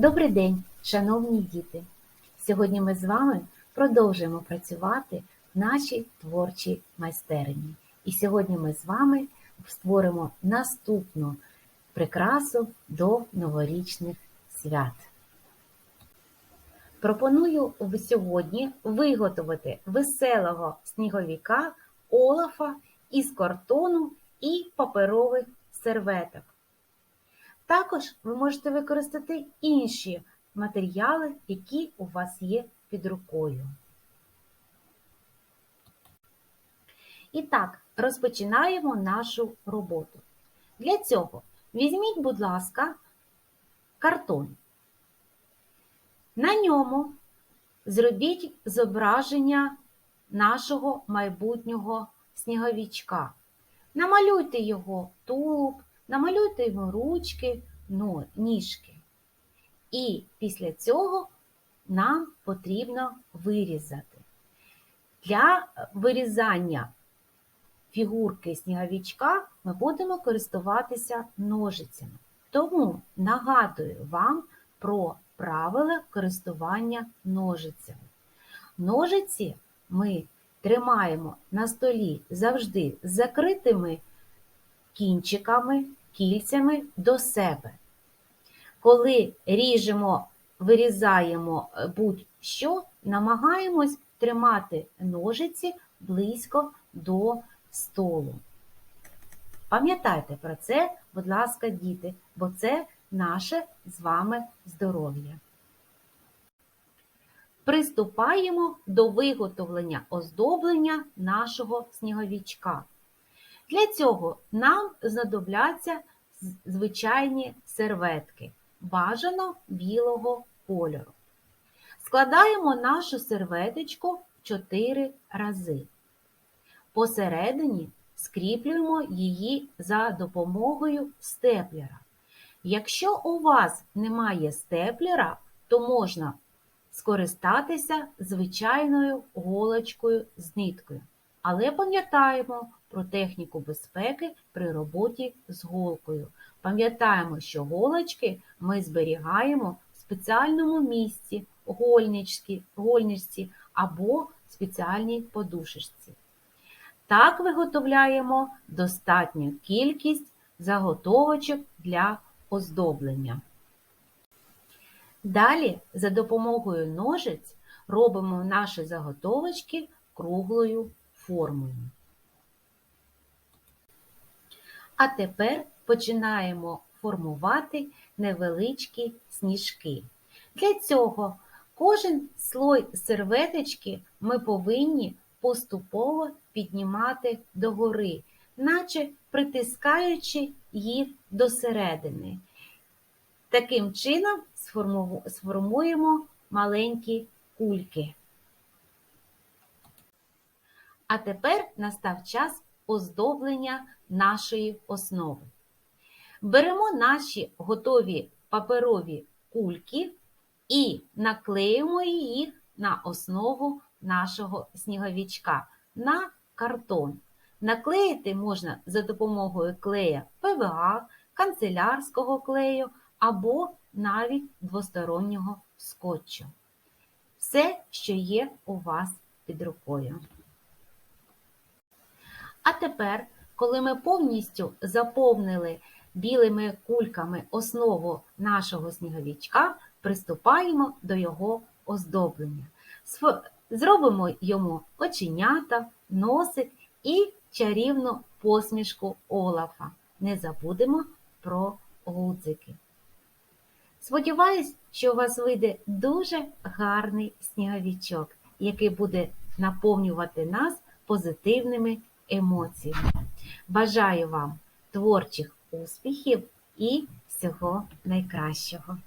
Добрий день, шановні діти! Сьогодні ми з вами продовжуємо працювати в нашій творчій майстерні. І сьогодні ми з вами створимо наступну прикрасу до новорічних свят. Пропоную сьогодні виготовити веселого сніговіка Олафа із картону і паперових серветок. Також ви можете використати інші матеріали, які у вас є під рукою. І так, розпочинаємо нашу роботу. Для цього візьміть, будь ласка, картон. На ньому зробіть зображення нашого майбутнього сніговічка. Намалюйте його тулуб, намалюйте йому ручки, ну, ніжки. І після цього нам потрібно вирізати. Для вирізання фігурки сніговічка ми будемо користуватися ножицями. Тому нагадую вам про правила користування ножицями. Ножиці ми тримаємо на столі завжди з закритими кінчиками, кільцями до себе. Коли ріжемо, вирізаємо е, будь-що, намагаємось тримати ножиці близько до столу. Пам'ятайте про це, будь ласка, діти, бо це наше з вами здоров'я. Приступаємо до виготовлення оздоблення нашого сніговічка. Для цього нам знадобляться звичайні серветки, бажано білого кольору. Складаємо нашу серветочку 4 рази. Посередині скріплюємо її за допомогою степлера. Якщо у вас немає степлера, то можна скористатися звичайною голочкою з ниткою. Але пам'ятаємо про техніку безпеки при роботі з голкою. Пам'ятаємо, що голочки ми зберігаємо в спеціальному місці, гольничці, гольничці або спеціальній подушечці. Так виготовляємо достатню кількість заготовочок для оздоблення. Далі за допомогою ножиць робимо наші заготовочки круглою формою. А тепер починаємо формувати невеличкі сніжки. Для цього кожен слой серветочки ми повинні поступово піднімати догори, наче притискаючи їх до середини. Таким чином сформуємо маленькі кульки. А тепер настав час оздоблення нашої основи. Беремо наші готові паперові кульки і наклеїмо їх на основу нашого сніговічка на картон. Наклеїти можна за допомогою клея ПВА, канцелярського клею або навіть двостороннього скотчу. Все, що є у вас під рукою. А тепер, коли ми повністю заповнили білими кульками основу нашого сніговічка, приступаємо до його оздоблення. Зробимо йому оченята, носик і чарівну посмішку Олафа. Не забудемо про гудзики. Сподіваюсь, що у вас вийде дуже гарний сніговічок, який буде наповнювати нас позитивними емоціями. Бажаю вам творчих успіхів і всього найкращого!